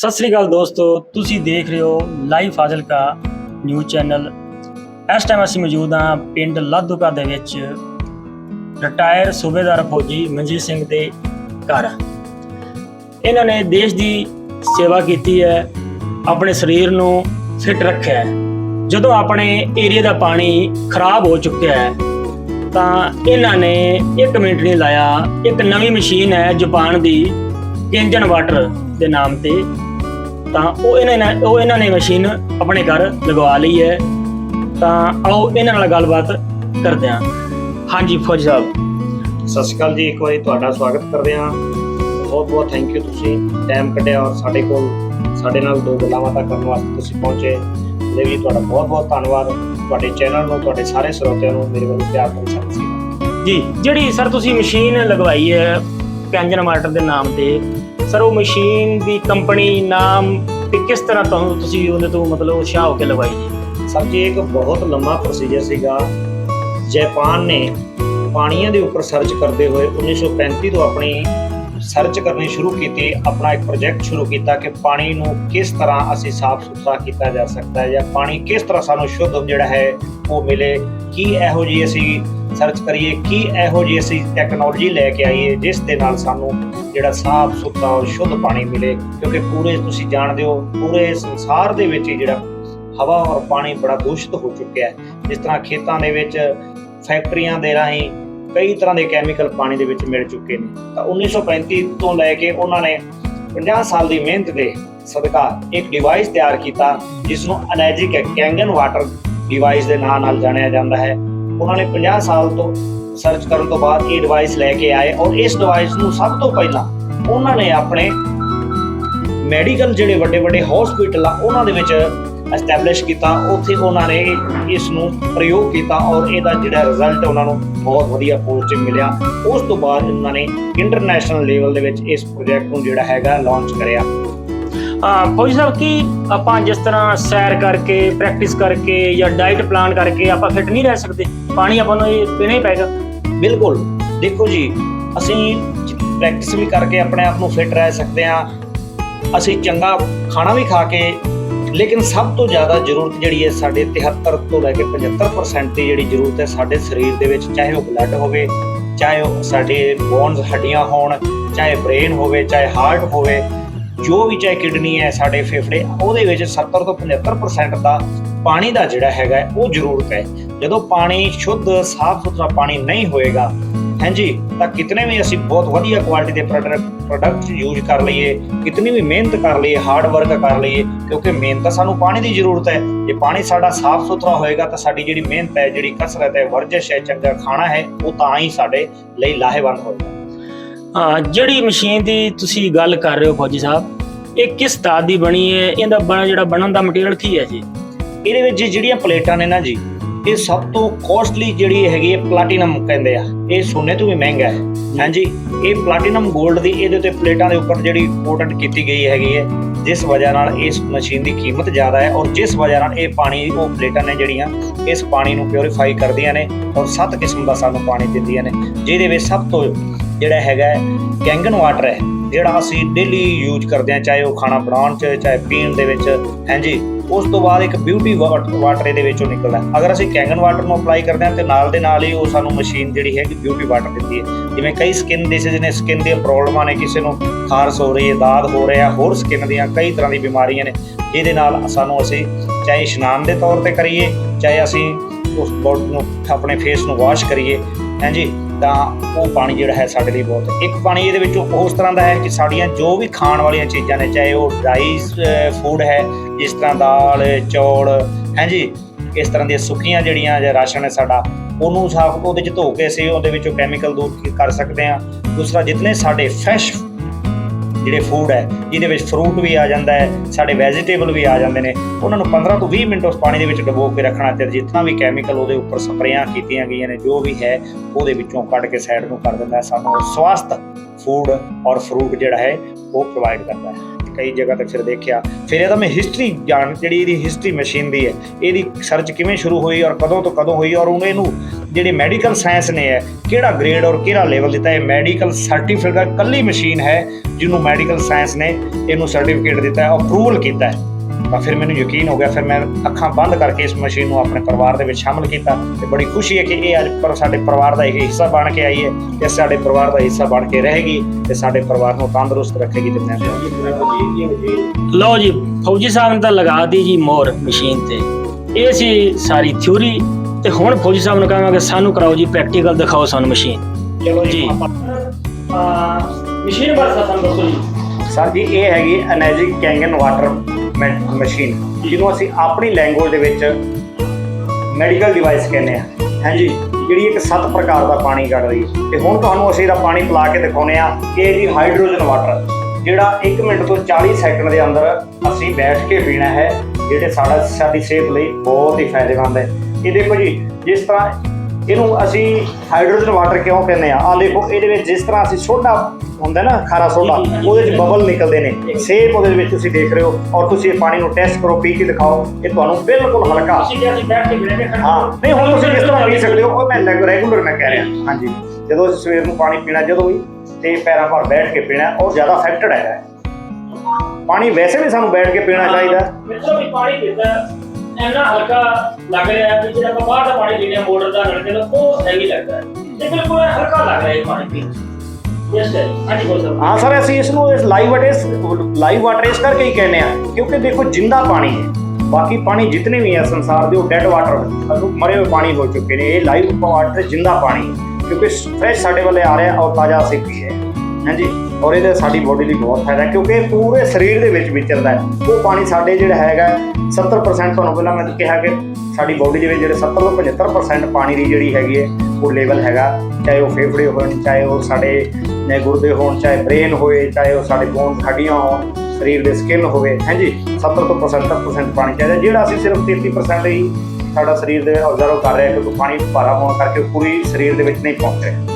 ਸਤਿ ਸ੍ਰੀ ਅਕਾਲ ਦੋਸਤੋ, ਤੁਸੀਂ ਦੇਖ ਰਹੇ ਹੋ ਲਾਈਵ ਫਾਜ਼ਿਲਕਾ ਨਿਊਜ਼ ਚੈਨਲ। ਇਸ ਟਾਈਮ ਅਸੀਂ ਮੌਜੂਦ ਹਾਂ ਪਿੰਡ ਲਾਧੂਕਾ ਦੇ ਵਿੱਚ ਰਿਟਾਇਰ ਸੂਬੇਦਾਰ ਫੌਜੀ ਮਨਜੀਤ ਸਿੰਘ ਦੇ ਘਰ। ਇਹਨਾਂ ਨੇ ਦੇਸ਼ ਦੀ ਸੇਵਾ ਕੀਤੀ ਹੈ, ਆਪਣੇ ਸਰੀਰ ਨੂੰ ਫਿੱਟ ਰੱਖਿਆ ਹੈ। ਜਦੋਂ ਆਪਣੇ ਏਰੀਆ ਦਾ ਪਾਣੀ ਖਰਾਬ ਹੋ ਚੁੱਕਿਆ ਹੈ, ਤਾਂ ਇਹਨਾਂ ਨੇ 1 ਮਿੰਟ ਨਹੀਂ ਲਾਇਆ, ਇੱਕ ਨਵੀਂ ਮਸ਼ੀਨ ਹੈ ਜਾਪਾਨ ਦੀ ਕਿੰਜਨ ਵਾਟਰ ਦੇ ਨਾਮ ਤੇ। ਤਾਂ ਉਹ ਇਹਨਾਂ ਨੇ ਉਹ ਇਹਨਾਂ ਨੇ ਮਸ਼ੀਨ ਆਪਣੇ ਘਰ ਲਗਵਾ ਲਈ ਹੈ। ਤਾਂ ਆਓ ਇਹਨਾਂ ਨਾਲ ਗੱਲਬਾਤ ਕਰਦੇ ਹਾਂ। ਹਾਂਜੀ ਫੌਜੀ ਸਾਹਿਬ। ਸਤਿ ਸ਼੍ਰੀ ਅਕਾਲ ਜੀ ਇੱਕ ਵਾਰੀ ਤੁਹਾਡਾ ਸਵਾਗਤ ਕਰਦੇ ਹਾਂ। ਬਹੁਤ ਬਹੁਤ ਥੈਂਕ ਯੂ ਤੁਸੀਂ ਟਾਈਮ ਕੱਢਿਆ ਔਰ ਸਾਡੇ ਕੋਲ ਸਾਡੇ ਨਾਲ ਦੋ ਗੱਲਾਂ ਬਾਤਾਂ ਕਰਨ ਵਾਸਤੇ ਤੁਸੀਂ ਪਹੁੰਚੇ। ਲਈ ਵੀ ਤੁਹਾਡਾ ਬਹੁਤ ਬਹੁਤ ਧੰਨਵਾਦ। ਤੁਹਾਡੇ ਚੈਨਲ ਨੂੰ ਤੁਹਾਡੇ ਸਾਰੇ ਸਰੋਤਿਆਂ ਨੂੰ ਮੇਰੇ ਵੱਲੋਂ ਪਿਆਰ ਭਰੀ ਸਤਿ ਸ਼੍ਰੀ ਅਕਾਲ। ਜੀ ਜਿਹੜੀ ਸਰ ਤੁਸੀਂ ਮਸ਼ੀਨ ਲਗਵਾਈ ਹੈ ਕੈਂਜਨ ਵਾਟਰ ਦੇ ਨਾਮ ਤੇ ਸਰ ਉਹ ਮਸ਼ੀਨ ਦੀ ਕੰਪਨੀ ਨਾਮ ਤੇ ਕਿਸ ਤਰ੍ਹਾਂ ਤੁਹਾਨੂੰ ਤੁਸੀਂ ਉਹਦੇ ਤੋਂ ਮਤਲਬ ਉਤਸ਼ਾਹ ਹੋ ਕੇ ਲਗਵਾਈ ਜੀ ਸਰ ਜੀ ਇੱਕ ਬਹੁਤ ਲੰਮਾ ਪ੍ਰੋਸੀਜਰ ਸੀਗਾ, ਜੈਪਾਨ ਨੇ ਪਾਣੀਆਂ ਦੇ ਉੱਪਰ ਸਰਚ ਕਰਦੇ ਹੋਏ 1935 ਤੋਂ ਆਪਣੀ ਸਰਚ ਕਰਨੀ ਸ਼ੁਰੂ ਕੀਤੀ, ਆਪਣਾ ਇੱਕ ਪ੍ਰੋਜੈਕਟ ਸ਼ੁਰੂ ਕੀਤਾ ਕਿ ਪਾਣੀ ਨੂੰ ਕਿਸ ਤਰ੍ਹਾਂ ਅਸੀਂ ਸਾਫ਼ ਸੁਥਰਾ ਕੀਤਾ ਜਾ ਸਕਦਾ ਹੈ ਜਾਂ ਪਾਣੀ ਕਿਸ ਤਰ੍ਹਾਂ ਸਾਨੂੰ ਸ਼ੁੱਧ ਜਿਹੜਾ ਹੈ ਉਹ ਮਿਲੇ, ਕੀ ਇਹੋ ਜਿਹੀ ਅਸੀਂ ਸਰਚ ਕਰੀਏ ਕੀ ਇਹੋ ਜਿਹੀ ਅਸੀਂ ਟੈਕਨੋਲੋਜੀ ਲੈ ਕੇ ਆਈਏ, ਜਿਸ ਦੇ ਨਾਲ ਸਾਨੂੰ ਜਿਹੜਾ ਸਾਫ਼, ਸੁਥਰਾ ਔਰ ਸ਼ੁੱਧ ਪਾਣੀ ਮਿਲੇ। ਕਿਉਂਕਿ ਪੂਰੇ ਤੁਸੀਂ ਜਾਣਦੇ ਹੋ, ਪੂਰੇ ਸੰਸਾਰ ਦੇ ਵਿੱਚ ਹੀ ਜਿਹੜਾ ਹਵਾ ਔਰ ਪਾਣੀ ਬੜਾ ਦੂਸ਼ਿਤ ਹੋ ਚੁੱਕਿਆ ਹੈ। ਜਿਸ ਤਰ੍ਹਾਂ ਖੇਤਾਂ ਦੇ ਵਿੱਚ, ਫੈਕਟਰੀਆਂ ਦੇ ਰਾਹੀਂ ਕਈ ਤਰ੍ਹਾਂ ਦੇ ਕੈਮੀਕਲ ਪਾਣੀ ਦੇ ਵਿੱਚ ਮਿਲ ਚੁੱਕੇ ਨੇ। ਤਾਂ 1935 ਤੋਂ ਲੈ ਕੇ ਉਹਨਾਂ ਨੇ 50 ਸਾਲ ਦੀ ਮਿਹਨਤ ਦੇ ਸਦਕਾ ਇੱਕ ਡਿਵਾਈਸ ਤਿਆਰ ਕੀਤਾ ਜਿਸ ਨੂੰ ਅਨੈਜਿਕ ਕੈਂਗਨ ਵਾਟਰ ਡਿਵਾਈਸ ਦੇ ਨਾਂ ਨਾਲ ਜਾਣਿਆ ਜਾਂਦਾ ਹੈ। ਉਹਨਾਂ ਨੇ 50 ਸਾਲ ਤੋਂ ਸਰਚ ਕਰਨ ਤੋਂ ਬਾਅਦ ਇਹ ਡਿਵਾਈਸ ਲੈ ਕੇ ਆਏ ਔਰ ਇਸ ਡਿਵਾਈਸ ਨੂੰ ਸਭ ਤੋਂ ਪਹਿਲਾਂ ਉਹਨਾਂ ਨੇ ਆਪਣੇ ਮੈਡੀਕਲ ਜਿਹੜੇ ਵੱਡੇ ਵੱਡੇ ਹਸਪੀਟਲ ਆ, ਉਹਨਾਂ ਦੇ ਵਿੱਚ ਐਸਟੈਬਲਿਸ਼ ਕੀਤਾ, ਉੱਥੇ ਉਹਨਾਂ ਨੇ ਇਸ ਨੂੰ ਪ੍ਰਯੋਗ ਕੀਤਾ ਔਰ ਇਹਦਾ ਜਿਹੜਾ ਰਿਜ਼ਲਟ ਉਹਨਾਂ ਨੂੰ ਬਹੁਤ ਵਧੀਆ ਪੋਜ਼ਿਟਿਵ ਮਿਲਿਆ। ਉਸ ਤੋਂ ਬਾਅਦ ਉਹਨਾਂ ਨੇ ਇੰਟਰਨੈਸ਼ਨਲ ਲੈਵਲ ਦੇ ਵਿੱਚ ਇਸ ਪ੍ਰੋਜੈਕਟ ਨੂੰ ਜਿਹੜਾ ਹੈਗਾ ਲਾਂਚ ਕਰਿਆ। ਹਾਂ ਫੌਜੀ ਸਾਹਿਬ, ਕੀ ਆਪਾਂ ਜਿਸ ਤਰ੍ਹਾਂ ਸੈਰ ਕਰਕੇ ਪ੍ਰੈਕਟਿਸ ਕਰਕੇ ਜਾਂ ਡਾਈਟ ਪਲਾਨ ਕਰਕੇ ਆਪਾਂ ਫਿੱਟ ਨਹੀਂ ਰਹਿ ਸਕਦੇ? ਪਾਣੀ ਆਪਾਂ ਨੂੰ ਇਹ ਪੀਣਾ ਹੀ ਪਏਗਾ। ਬਿਲਕੁਲ। ਦੇਖੋ ਜੀ, ਅਸੀਂ ਪ੍ਰੈਕਟਿਸ ਵੀ ਕਰਕੇ ਆਪਣੇ ਆਪ ਨੂੰ ਫਿਟ ਰਹਿ ਸਕਦੇ ਹਾਂ। ਅਸੀਂ ਚੰਗਾ ਖਾਣਾ ਵੀ ਖਾ ਕੇ, ਲੇਕਿਨ ਸਭ ਤੋਂ ਜ਼ਿਆਦਾ ਜ਼ਰੂਰਤ ਜਿਹੜੀ ਹੈ ਸਾਡੇ 73 ਤੋਂ ਲੈ ਕੇ 75% ਦੀ ਜਿਹੜੀ ਜ਼ਰੂਰਤ ਹੈ ਸਾਡੇ ਸਰੀਰ ਦੇ ਵਿੱਚ, ਚਾਹੇ ਉਹ ਬਲੱਡ ਹੋਵੇ, ਚਾਹੇ ਉਹ ਸਾਡੇ ਬੋਨਸ ਹੱਡੀਆਂ ਹੋਣ, ਚਾਹੇ ਬ੍ਰੇਨ ਹੋਵੇ, ਚਾਹੇ ਹਾਰਟ ਹੋਵੇ। ਜੋ ਵੀ ਚਾਹੇ ਕਿਡਨੀ ਹੈ, ਸਾਡੇ ਫੇਫੜੇ, ਉਹਦੇ ਵਿੱਚ 70 ਤੋਂ 75% ਦਾ ਪਾਣੀ ਦਾ ਜਿਹੜਾ ਹੈਗਾ ਉਹ ਜ਼ਰੂਰਤ ਹੈ। ਜਦੋਂ ਪਾਣੀ ਸ਼ੁੱਧ ਸਾਫ਼ ਸੁਥਰਾ ਪਾਣੀ ਨਹੀਂ ਹੋਏਗਾ, ਹਾਂਜੀ, ਤਾਂ ਕਿਤਨੇ ਵੀ ਅਸੀਂ ਬਹੁਤ ਵਧੀਆ ਕੁਆਲਿਟੀ ਦੇ ਪ੍ਰੋਡਕਟ ਪ੍ਰੋਡਕਟ ਯੂਜ਼ ਕਰ ਲਈਏ, ਕਿਤਨੀ ਵੀ ਮਿਹਨਤ ਕਰ ਲਈਏ ਹਾਰਡ ਵਰਕ ਕਰ ਲਈਏ, ਕਿਉਂਕਿ ਮਿਹਨਤ ਤਾਂ ਸਾਨੂੰ ਪਾਣੀ ਦੀ ਜ਼ਰੂਰਤ ਹੈ। ਜੇ ਪਾਣੀ ਸਾਡਾ ਸਾਫ਼ ਸੁਥਰਾ ਹੋਏਗਾ, ਤਾਂ ਸਾਡੀ ਜਿਹੜੀ ਮਿਹਨਤ ਹੈ, ਜਿਹੜੀ ਕਸਰਤ ਹੈ, ਵਰਜਿਸ਼ ਹੈ, ਚੰਗਾ ਖਾਣਾ ਹੈ, ਉਹ ਤਾਂ ਹੀ ਸਾਡੇ ਲਈ ਲਾਹੇਵੰਦ ਹੋਵੇਗਾ ਹਾਂ, ਜਿਹੜੀ ਮਸ਼ੀਨ ਦੀ ਤੁਸੀਂ ਗੱਲ ਕਰ ਰਹੇ ਹੋ ਫੌਜੀ ਸਾਹਿਬ, ਇਹ ਕਿਸ ਤਰ੍ਹਾਂ ਦੀ ਬਣੀ ਹੈ? ਇਹਦਾ ਬਣਾ ਜਿਹੜਾ ਬਣਨ ਦਾ ਮਟੀਰੀਅਲ ਕੀ ਹੈ ਜੀ? ਇਹਦੇ ਵਿੱਚ ਜਿਹੜੀਆਂ ਪਲੇਟਾਂ ਨੇ ਨਾ ਜੀ, ਇਹ ਸਭ ਤੋਂ ਕੋਸਟਲੀ ਜਿਹੜੀ ਹੈਗੀ ਹੈ ਪਲਾਟੀਨਮ ਕਹਿੰਦੇ ਆ। ਇਹ ਸੋਨੇ ਤੋਂ ਵੀ ਮਹਿੰਗਾ ਹੈ। ਹਾਂਜੀ, ਇਹ ਪਲਾਟੀਨਮ 골ਡ ਦੀ ਇਹਦੇ ਉੱਤੇ ਪਲੇਟਾਂ ਦੇ ਉੱਪਰ ਜਿਹੜੀ ਕੋਟਡ ਕੀਤੀ ਗਈ ਹੈਗੀ ਹੈ, ਜਿਸ ਵਜ੍ਹਾ ਨਾਲ ਇਸ ਮਸ਼ੀਨ ਦੀ ਕੀਮਤ ਜ਼ਿਆਦਾ ਹੈ ਔਰ ਜਿਸ ਵਜ੍ਹਾ ਨਾਲ ਇਹ ਪਾਣੀ, ਉਹ ਪਲੇਟਾਂ ਨੇ ਜਿਹੜੀਆਂ, ਇਸ ਪਾਣੀ ਨੂੰ ਪਿਉਰੀਫਾਈ ਕਰਦੀਆਂ ਨੇ ਔਰ ਸੱਤ ਕਿਸਮ ਦਾ ਸਾਨੂੰ ਪਾਣੀ ਦਿੰਦੀਆਂ ਨੇ, ਜਿਹਦੇ ਵਿੱਚ ਸਭ ਤੋਂ ਜਿਹੜਾ ਹੈਗਾ ਕੈਂਗਨ ਵਾਟਰ ਹੈ, ਜਿਹੜਾ ਅਸੀਂ ਡੇਲੀ ਯੂਜ਼ ਕਰਦੇ ਹਾਂ, ਚਾਹੇ ਉਹ ਖਾਣਾ ਬਣਾਉਣ ਚ, ਚਾਹੇ ਪੀਣ ਦੇ ਵਿੱਚ, ਹਾਂਜੀ। ਉਸ ਤੋਂ ਬਾਅਦ ਇੱਕ ਬਿਊਟੀ ਵਾਟਰ ਇਹਦੇ ਵਿੱਚੋਂ ਨਿਕਲਦਾ ਅਗਰ ਅਸੀਂ ਕੈਂਗਨ ਵਾਟਰ ਨੂੰ ਅਪਲਾਈ ਕਰਦੇ ਹਾਂ, ਤੇ ਨਾਲ ਦੇ ਨਾਲ ਹੀ ਉਹ ਸਾਨੂੰ ਮਸ਼ੀਨ ਜਿਹੜੀ ਹੈ ਬਿਊਟੀ ਵਾਟਰ ਦਿੰਦੀ ਹੈ। ਜਿਵੇਂ ਕਈ ਸਕਿਨ ਡਿਸੀਜ਼ ਨੇ ਸਕਿਨ ਦੀਆਂ ਪ੍ਰੋਬਲਮਾਂ ਨੇ, ਕਿਸੇ ਨੂੰ ਖਾਰਸ ਹੋ ਰਹੀ ਹੈ, ਦਾਦ ਹੋ ਰਿਹਾ, ਹੋਰ ਸਕਿਨ ਦੀਆਂ ਕਈ ਤਰ੍ਹਾਂ ਦੀ ਬਿਮਾਰੀਆਂ ਨੇ ਜਿਹਦੇ ਨਾਲ ਸਾਨੂੰ ਅਸੀਂ ਚਾਹੇ ਇਸ਼ਨਾਨ ਦੇ ਤੌਰ ਤੇ ਕਰੀਏ, ਚਾਹੇ ਅਸੀਂ ਉਸ ਬੋਡੀ ਨੂੰ, ਆਪਣੇ ਫੇਸ ਨੂੰ ਵਾਸ਼ ਕਰੀਏ, ਹਾਂਜੀ। ਤਾਂ ਉਹ ਪਾਣੀ ਜਿਹੜਾ ਹੈ ਸਾਡੇ ਲਈ ਬਹੁਤ ਇੱਕ ਪਾਣੀ ਇਹਦੇ ਵਿੱਚੋਂ ਉਸ ਤਰ੍ਹਾਂ ਦਾ ਹੈ ਕਿ ਸਾਡੀਆਂ ਜੋ ਵੀ ਖਾਣ ਵਾਲੀਆਂ ਚੀਜ਼ਾਂ ਨੇ, ਚਾਹੇ ਉਹ ਡਰਾਈ ਫੂਡ ਹੈ, ਜਿਸ ਤਰ੍ਹਾਂ ਦਾਲ, ਚੌਲ ਹਾਂਜੀ ਇਸ ਤਰ੍ਹਾਂ ਦੀਆਂ ਸੁੱਕੀਆਂ ਜਿਹੜੀਆਂ ਜਾਂ ਰਾਸ਼ਨ ਹੈ ਸਾਡਾ, ਉਹਨੂੰ ਸਾਫ਼ ਉਹਦੇ ਚ ਧੋ ਕੇ ਅਸੀਂ ਉਹਦੇ ਵਿੱਚੋਂ ਕੈਮੀਕਲ ਦੂਰ ਕਰ ਸਕਦੇ ਹਾਂ। ਦੂਸਰਾ, ਜਿਤਨੇ ਸਾਡੇ ਫਰੈਸ਼ ਜਿਹੜੇ ਫੂਡ ਹੈ, ਜਿਹਦੇ ਵਿੱਚ ਫਰੂਟ ਵੀ ਆ ਜਾਂਦਾ ਹੈ, ਸਾਡੇ ਵੈਜੀਟੇਬਲ ਵੀ ਆ ਜਾਂਦੇ ਨੇ, ਉਹਨਾਂ ਨੂੰ 15 ਤੋਂ 20 ਮਿੰਟ ਉਸ ਪਾਣੀ ਦੇ ਵਿੱਚ ਡੁਬੋ ਕੇ ਰੱਖਣਾ ਤੇ ਜਿੰਨਾ ਵੀ ਕੈਮੀਕਲ ਉਹਦੇ ਉੱਪਰ ਸਪਰੇਆਂ ਕੀਤੀਆਂ ਗਈਆਂ ਨੇ, ਜੋ ਵੀ ਹੈ, ਉਹਦੇ ਵਿੱਚੋਂ ਕੱਢ ਕੇ ਸਾਈਡ ਨੂੰ ਕਰ ਦਿੰਦਾ ਸਾਨੂੰ ਸਵਾਸਥ ਫੂਡ ਔਰ ਫਰੂਟ ਜਿਹੜਾ ਹੈ, ਉਹ ਪ੍ਰੋਵਾਈਡ ਕਰਦਾ ਹੈ। ਕਈ ਜਗ੍ਹਾ ਤੇ ਫਿਰ ਦੇਖਿਆ। ਫਿਰ ਇਹਦਾ ਮੈਂ ਹਿਸਟਰੀ ਜਾਣ, ਜਿਹੜੀ ਇਹਦੀ ਹਿਸਟਰੀ ਮਸ਼ੀਨ ਦੀ ਹੈ, ਇਹਦੀ ਸਰਚ ਕਿਵੇਂ ਸ਼ੁਰੂ ਹੋਈ ਔਰ ਕਦੋਂ ਤੋਂ ਕਦੋਂ ਹੋਈ ਔਰ ਉਹਨੇ ਇਹਨੂੰ ਜਿਹੜੀ ਮੈਡੀਕਲ ਸਾਇੰਸ ਨੇ ਹੈ ਕਿਹੜਾ ਗ੍ਰੇਡ ਔਰ ਕਿਹੜਾ ਲੈਵਲ ਦਿੱਤਾ ਹੈ? ਮੈਡੀਕਲ ਸਰਟੀਫਿਕੇਟ ਦਾ ਕੱਲੀ ਮਸ਼ੀਨ ਹੈ, ਜਿਹਨੂੰ ਮੈਡੀਕਲ ਸਾਇੰਸ ਨੇ ਇਹਨੂੰ ਸਰਟੀਫਿਕੇਟ ਦਿੱਤਾ ਹੈ ਅਪਰੂਵਲ ਕੀਤਾ ਹੈ। ਤਾਂ ਫਿਰ ਮੈਨੂੰ ਯਕੀਨ ਹੋ ਗਿਆ ਫਿਰ ਮੈਂ ਅੱਖਾਂ ਬੰਦ ਕਰਕੇ ਇਸ ਮਸ਼ੀਨ ਨੂੰ ਆਪਣੇ ਪਰਿਵਾਰ ਦੇ ਵਿੱਚ ਸ਼ਾਮਲ ਕੀਤਾ ਤੇ ਬੜੀ ਖੁਸ਼ੀ ਹੈ ਕਿ ਇਹ ਅੱਜ ਪਰ ਸਾਡੇ ਪਰਿਵਾਰ ਦਾ ਇੱਕ ਹਿੱਸਾ ਬਣ ਕੇ ਆਈ ਹੈ ਤੇ ਸਾਡੇ ਪਰਿਵਾਰ ਦਾ ਹਿੱਸਾ ਬਣ ਕੇ ਰਹੇਗੀ ਤੇ ਸਾਡੇ ਪਰਿਵਾਰ ਨੂੰ ਤੰਦਰੁਸਤ ਰੱਖੇਗੀ ਤੇ ਮੈਂ ਲਓ ਜੀ ਫੌਜੀ ਸਾਹਿਬ ਨੇ ਤਾਂ ਲਗਾ ਦੀ ਜੀ ਮੋਹਰ ਮਸ਼ੀਨ ਤੇ। ਇਹ ਸੀ ਸਾਰੀ ਥਿਊਰੀ ਤੇ ਹੁਣ ਫੌਜੀ ਸਾਹਿਬ ਨੂੰ ਕਹਾਂਗੇ ਸਾਨੂੰ ਕਰਾਓ ਜੀ ਪ੍ਰੈਕਟੀਕਲ ਦਿਖਾਓ ਸਾਨੂੰ ਮਸ਼ੀਨ। ਚਲੋ ਜੀ। ਜੀ। ਮਸ਼ੀਨ ਬਾਰੇ ਸਾਨੂੰ ਦੱਸੋ ਜੀ। ਸਰ ਜੀ ਇਹ ਹੈਗੀ ਅਨੈਜਿਕ ਕੈਂਗਨ ਵਾਟਰ ਮਸ਼ੀਨ ਜਿਹਨੂੰ ਅਸੀਂ ਆਪਣੀ ਲੈਂਗੁਏਜ ਦੇ ਵਿੱਚ ਮੈਡੀਕਲ ਡਿਵਾਈਸ ਕਹਿੰਦੇ ਆ ਹਾਂਜੀ, ਜਿਹੜੀ ਇੱਕ ਸੱਤ ਪ੍ਰਕਾਰ ਦਾ ਪਾਣੀ ਕੱਢ ਰਹੀ ਹੈ। ਤੇ ਹੁਣ ਤੁਹਾਨੂੰ ਅਸੀਂ ਇਹਦਾ ਪਾਣੀ ਪਿਲਾ ਕੇ ਦਿਖਾਉਨੇ ਆ ਕਿ ਜੀ ਹਾਈਡਰੋਜਨ ਵਾਟਰ ਜਿਹੜਾ 1 ਮਿੰਟ ਤੋਂ 40 ਸੈਕਿੰਡ ਦੇ ਅੰਦਰ ਅਸੀਂ ਬੈਠ ਕੇ ਪੀਣਾ ਹੈ, ਜਿਹੜੇ ਸਾਡਾ ਸਾਡੀ ਸਿਹਤ ਲਈ ਬਹੁਤ ਹੀ ਫਾਇਦੇਮੰਦ ਹੈ। ਇਹ ਦੇਖੋ ਜੀ, ਜਿਸ ਤਰ੍ਹਾਂ ਇਹਨੂੰ ਅਸੀਂ ਹਾਈਡਰੋਜਨ ਵਾਟਰ ਕਿਉਂ ਕਹਿੰਦੇ ਆ? ਆ ਦੇਖੋ ਇਹਦੇ ਵਿੱਚ ਜਿਸ ਤਰ੍ਹਾਂ ਅਸੀਂ ਸੋਡਾ ਹੁੰਦਾ ਨਾ ਖਾਰਾ ਸੋਡਾ। ਉਹਦੇ ਵਿੱਚ ਬਬਲ ਨਿਕਲਦੇ ਨੇ। ਸੇਮ ਉਹਦੇ ਵਿੱਚ ਤੁਸੀਂ ਦੇਖ ਰਹੇ ਹੋ ਔਰ ਤੁਸੀਂ ਇਹ ਪਾਣੀ ਨੂੰ ਟੈਸਟ ਕਰੋ ਪੀ ਕੇ ਦਿਖਾਓ ਇਹ ਤੁਹਾਨੂੰ ਬਿਲਕੁਲ ਹਲਕਾ। ਤੁਸੀਂ ਕਿਹਾ ਸੀ ਬੈਠ ਕੇ ਬਿਲੇ ਹਾਂ ਨਹੀਂ ਹੁਣ ਤੁਸੀਂ ਜਿਸ ਤਰ੍ਹਾਂ ਪੀ ਸਕਦੇ ਹੋ ਉਹ ਮੈਂ ਰੈਗੂਲਰ ਮੈਂ ਕਹਿ ਰਿਹਾ। ਹਾਂਜੀ। ਜਦੋਂ ਅਸੀਂ ਸਵੇਰ ਨੂੰ ਪਾਣੀ ਪੀਣਾ ਜਦੋਂ ਵੀ ਤੇ ਪੈਰਾਂ ਭਾਰ ਬੈਠ ਕੇ ਪੀਣਾ ਉਹ ਜ਼ਿਆਦਾ ਅਫੈਕਟਡ ਹੈਗਾ। ਪਾਣੀ ਵੈਸੇ ਵੀ ਸਾਨੂੰ ਬੈਠ ਕੇ ਪੀਣਾ ਚਾਹੀਦਾ। ਮਿੱਤਰੋ ਵੀ ਪਾਣੀ ਪੀਤਾ ਇੰਨਾ ਹਲਕਾ ਲੱਗ ਰਿਹਾ ਹੈ ਵੀ ਜਿਹੜਾ ਆਪਾਂ ਬਾਹਰ ਦਾ ਪਾਣੀ ਪੀਂਦੇ ਮੋਟਰ ਦਾ ਨਲਕੇ ਦਾ ਉਹ ਹੈਵੀ ਲੱਗਦਾ ਹੈ। ਤੇ ਬਿਲਕੁਲ ਹਲਕਾ ਲੱਗ ਰਿਹਾ ਹੈ ਪਾਣੀ ਪੀਣ ਯਸ ਸਰ ਹਾਂਜੀ, ਬੋਲ ਸਰ ਹਾਂ। ਸਰ ਅਸੀਂ ਇਸ ਨੂੰ ਇਸ ਲਾਈਵ ਵਾਟਰ ਲਾਈਵ ਵਾਟਰ ਕਰਕੇ ਹੀ ਕਹਿੰਦੇ ਆ ਕਿਉਂਕਿ ਦੇਖੋ, ਜਿੰਦਾ ਪਾਣੀ ਹੈ। ਬਾਕੀ ਪਾਣੀ ਜਿਤਨੇ ਵੀ ਹੈ ਸੰਸਾਰ ਦੇ, ਉਹ ਡੈਡ ਵਾਟਰ ਮਰੇ ਹੋਏ ਪਾਣੀ ਹੋ ਚੁੱਕੇ ਨੇ। ਇਹ ਲਾਈਵ ਵਾਟਰ ਜਿੰਦਾ ਪਾਣੀ ਕਿਉਂਕਿ ਫਰੈਸ਼ ਸਾਡੇ ਵੱਲੇ ਆ ਰਿਹਾ, ਔਰ ਤਾਜ਼ਾ ਅਸੀਂ ਪੀ ਰਹੇ ਹਾਂਜੀ। ਔਰ ਇਹਦਾ ਸਾਡੀ ਬੋਡੀ ਲਈ ਬਹੁਤ ਫਾਇਦਾ ਕਿਉਂਕਿ ਇਹ ਪੂਰੇ ਸਰੀਰ ਦੇ ਵਿੱਚ ਵਿਚਰਦਾ ਹੈ। ਉਹ ਪਾਣੀ ਸਾਡੇ ਜਿਹੜਾ ਹੈਗਾ 70% ਤੁਹਾਨੂੰ ਪਹਿਲਾਂ ਮੈਂ ਕਿਹਾ ਕਿ ਸਾਡੀ ਬੋਡੀ ਦੇ ਵਿੱਚ ਜਿਹੜੇ 70 ਤੋਂ 75% ਪਾਣੀ ਦੀ ਜਿਹੜੀ ਹੈਗੀ ਹੈ, ਉਹ ਲੈਵਲ ਹੈਗਾ। ਚਾਹੇ ਉਹ ਫੇਫੜੇ ਹੋਣ, ਚਾਹੇ ਉਹ ਸਾਡੇ ਗੁਰਦੇ ਹੋਣ, ਚਾਹੇ ਬ੍ਰੇਨ ਹੋਏ, ਚਾਹੇ ਉਹ ਸਾਡੇ ਬੋਨ ਹੱਡੀਆਂ ਹੋਣ, ਸਰੀਰ ਦੇ ਸਕਿਨ ਹੋਵੇ, ਹਾਂਜੀ। 70 ਤੋਂ 75% ਪਾਣੀ ਚਾਹੀਦਾ, ਜਿਹੜਾ ਅਸੀਂ ਸਿਰਫ 33% ਹੀ ਸਾਡਾ ਸਰੀਰ ਦੇ ਆਬਜ਼ਰਵ ਕਰ ਰਿਹਾ ਕਿਉਂਕਿ ਪਾਣੀ ਭਾਰਾ ਹੋਣ ਕਰਕੇ ਪੂਰੀ ਸਰੀਰ ਦੇ ਵਿੱਚ ਨਹੀਂ ਪਹੁੰਚ ਰਿਹਾ।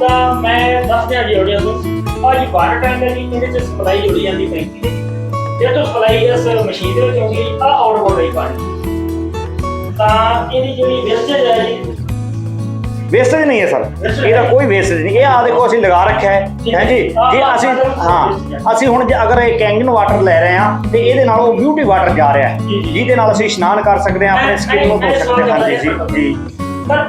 ਤਾਂ ਮੈਂ ਦੱਸ ਦਿਆਂ ਜੀ ਆਡੀਓ ਨੂੰ ਆ ਜੀ ਵਾਟਰ ਟੈਂਕ ਹੈ ਜੀ ਇਹਦੇ ਚ ਸਪਲਾਈ ਜੁੜੀ ਜਾਂਦੀ ਟੈਂਕੀ ਦੇ ਜੇ ਤੋਂ ਸਪਲਾਈ ਇਸ ਮਸ਼ੀਨ ਦੇ ਵਿੱਚ ਆਉਂਦੀ ਹੈ ਆ ਆਊਟਪੁੱਟ ਹੈ ਪਾਣੀ ਤਾਂ ਇਹਦੀ ਜਿਹੜੀ ਵੇਸਟੇਜ ਹੈ ਜੀ ਵੇਸਟੇਜ ਨਹੀਂ ਹੈ ਸਰ। ਇਹਦਾ ਕੋਈ ਵੇਸਟੇਜ ਨਹੀਂ। ਇਹ ਆ ਦੇਖੋ ਅਸੀਂ ਲਗਾ ਰੱਖਿਆ ਹੈ ਹਾਂਜੀ ਜੇ? ਅਸੀਂ ਹਾਂ ਅਸੀਂ ਹੁਣ ਜੇ ਅਗਰ ਇਹ ਕੈਂਗਨ ਵਾਟਰ ਲੈ ਰਹੇ ਹਾਂ ਤੇ ਇਹਦੇ ਨਾਲ ਉਹ ਬਿਊਟੀ ਵਾਟਰ ਜਾ ਰਿਹਾ ਹੈ। ਜੀ, ਜੀ। ਜਿਹਦੇ ਨਾਲ ਅਸੀਂ ਇਸ਼ਨਾਨ ਕਰ ਸਕਦੇ ਹਾਂ ਆਪਣੇ ਸਕਿਨ ਨੂੰ ਧੋ ਸਕਦੇ ਹਾਂ। ਜੀ ਜੀ। Sir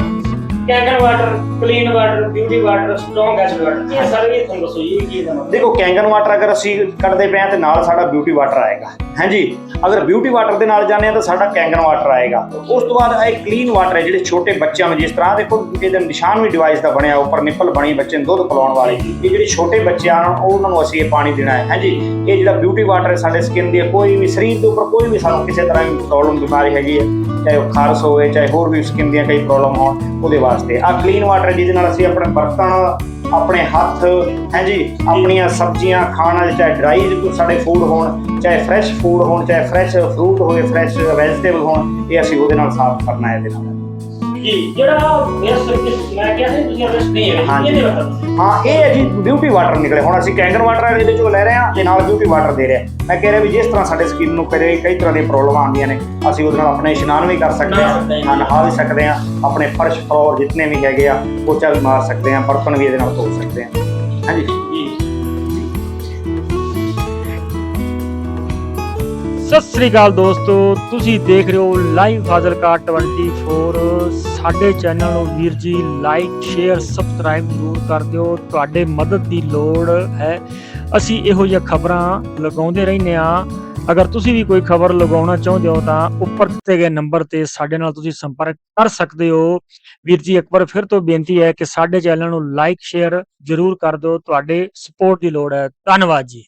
Kangen water clean water beauty water strong acid water ਇਹ ਸਾਰੇ ਇਹ ਤੁਹਾਨੂੰ ਦੱਸੋ ਜੀ ਇਹ ਕੀ ਦਾ ਮਤਲਬ ਦੇਖੋ ਕੈਂਗਨ ਵਾਟਰ ਅਗਰ ਅਸੀਂ ਕੱਢਦੇ ਪਏ ਹਾਂ ਤੇ ਨਾਲ ਸਾਡਾ ਬਿਊਟੀ ਵਾਟਰ ਆਏਗਾ। ਹਾਂਜੀ? ਅਗਰ ਬਿਊਟੀ ਵਾਟਰ ਦੇ ਨਾਲ ਜਾਂਦੇ ਹਾਂ ਤਾਂ ਸਾਡਾ ਕੈਂਗਨ ਵਾਟਰ ਆਏਗਾ। ਉਸ ਤੋਂ ਬਾਅਦ ਇਹ ਕਲੀਨ ਵਾਟਰ ਹੈ ਜਿਹੜੇ ਛੋਟੇ ਬੱਚਿਆਂ ਨੂੰ ਜਿਸ ਤਰ੍ਹਾਂ ਦੇਖੋ ਇਹਦੇ ਨਿਸ਼ਾਨ ਵੀ ਡਿਵਾਈਸ ਦਾ ਬਣਿਆ ਉੱਪਰ ਨਿੱਪਲ ਬਣੀ ਬੱਚੇ ਨੂੰ ਦੁੱਧ ਪਿਲਾਉਣ ਵਾਲੇ। ਇਹ ਜਿਹੜੇ ਛੋਟੇ ਬੱਚੇ ਆ ਉਹ- ਉਹਨਾਂ ਨੂੰ ਅਸੀਂ ਇਹ ਪਾਣੀ ਦੇਣਾ ਹੈ। ਹਾਂਜੀ? ਇਹ ਜਿਹੜਾ ਬਿਊਟੀ ਵਾਟਰ ਹੈ ਸਾਡੇ ਸਕਿਨ ਦੀ ਕੋਈ ਵੀ ਸਰੀਰ ਦੇ ਉੱਪਰ ਕੋਈ ਵੀ ਸਾਨੂੰ ਕਿਸੇ ਤਰ੍ਹਾਂ ਦੀ ਪ੍ਰੋਬਲਮ ਬਿਮਾਰੀ ਹੈਗੀ ਹੈ ਚਾਹੇ ਉਹ ਖਾਰਸ ਹੋਵੇ ਚਾਹੇ ਹੋਰ ਵੀ ਸਕਿਨ ਦੀਆਂ ਕਈ ਪ੍ਰੋਬਲਮ ਹੋਣ ਉਹਦੇ ਵਾਸਤੇ ਆ ਕਲੀਨ ਵਾਟਰ ਜਿਹਦੇ ਨਾਲ ਅਸੀਂ ਆਪਣੇ ਬਰਤਨ, ਆਪਣੇ ਹੱਥ ਹਾਂਜੀ ਆਪਣੀਆਂ ਸਬਜ਼ੀਆਂ ਖਾਣਾ ਚਾਹੇ ਡਰਾਈ ਸਾਡੇ ਫੂਡ ਹੋਣ, ਚਾਹੇ ਫਰੈਸ਼ ਫੂਡ ਹੋਣ, ਚਾਹੇ ਫਰੈਸ਼ ਫਰੂਟ ਹੋਵੇ ਫਰੈਸ਼ ਵੈਜੀਟੇਬਲ ਹੋਣ, ਇਹ ਅਸੀਂ ਉਹਦੇ ਨਾਲ ਸਾਫ਼ ਕਰਨਾ ਹੈ ਇਹਦੇ ਨਾਲ। ਜੀ ਜਿਹੜਾ ਵੇਸਟ ਮੈਂ ਕਿਹਾ ਸੀ ਤੁਸੀਂ ਨਹੀਂ ਹੈ ਹਾਂਜੀ। ਇਹਦੇ ਮਤਲਬ ਹਾਂ ਇਹ ਹੈ ਜੀ ਬਿਊਟੀ ਵਾਟਰ ਨਿਕਲੇ। ਹੁਣ ਅਸੀਂ ਕੈਂਗਰ ਵਾਟਰ ਇਹਦੇ ਚੋਂ ਲੈ ਰਹੇ ਹਾਂ ਤੇ ਨਾਲ ਬਿਊਟੀ ਵਾਟਰ ਦੇ ਰਹੇ ਹਾਂ। ਮੈਂ ਕਹਿ ਰਿਹਾ ਵੀ ਜਿਸ ਤਰ੍ਹਾਂ ਸਾਡੇ ਸਕਿਨ ਨੂੰ ਕਦੇ ਕਈ ਤਰ੍ਹਾਂ ਦੀਆਂ ਪ੍ਰੋਬਲਮ ਆਉਂਦੀਆਂ ਨੇ ਅਸੀਂ ਉਹਦੇ ਨਾਲ ਆਪਣੇ ਇਸ਼ਨਾਨ ਵੀ ਕਰ ਸਕਦੇ ਹਾਂ। ਹਾਂ। ਨਹਾ ਵੀ ਸਕਦੇ ਹਾਂ ਆਪਣੇ ਫਰਸ਼ ਫਲੋਰ ਜਿੰਨੇ ਵੀ ਹੈਗੇ ਆ ਪੋਚਾ ਵੀ ਮਾਰ ਸਕਦੇ ਹਾਂ ਬਰਤਨ ਵੀ ਇਹਦੇ ਨਾਲ ਧੋ ਸਕਦੇ ਹਾਂ। ਹਾਂਜੀ। ਸਤਿ ਸ੍ਰੀ ਅਕਾਲ ਦੋਸਤੋ, ਤੁਸੀਂ ਦੇਖ ਰਹੇ ਹੋ ਲਾਈਵ ਫਾਜ਼ਿਲਕਾ 24 ਸਾਡੇ ਚੈਨਲ ਨੂੰ ਵੀਰ ਜੀ ਲਾਈਕ ਸ਼ੇਅਰ ਸਬਸਕ੍ਰਾਈਬ ਜ਼ਰੂਰ ਕਰ ਦਿਓ। ਤੁਹਾਡੇ ਮਦਦ ਦੀ ਲੋੜ ਹੈ। ਅਸੀਂ ਇਹੋ ਜਿਹੀਆਂ ਖਬਰਾਂ ਲਗਾਉਂਦੇ ਰਹਿੰਦੇ ਆ ਅਗਰ ਤੁਸੀਂ ਵੀ ਕੋਈ ਖਬਰ ਲਗਾਉਣਾ ਚਾਹੁੰਦੇ ਹੋ ਤਾਂ ਉੱਪਰ ਦਿੱਤੇ ਗਏ ਨੰਬਰ ਤੇ ਸਾਡੇ ਨਾਲ ਤੁਸੀਂ ਸੰਪਰਕ ਕਰ ਸਕਦੇ ਹੋ। ਵੀਰ ਜੀ, ਇੱਕ ਵਾਰ ਫਿਰ ਤੋਂ ਬੇਨਤੀ ਹੈ ਕਿ ਸਾਡੇ ਚੈਨਲ ਨੂੰ ਲਾਈਕ ਸ਼ੇਅਰ ਜ਼ਰੂਰ ਕਰ ਦਿਓ। ਤੁਹਾਡੇ ਸਪੋਰਟ ਦੀ ਲੋੜ ਹੈ। ਧੰਨਵਾਦ ਜੀ।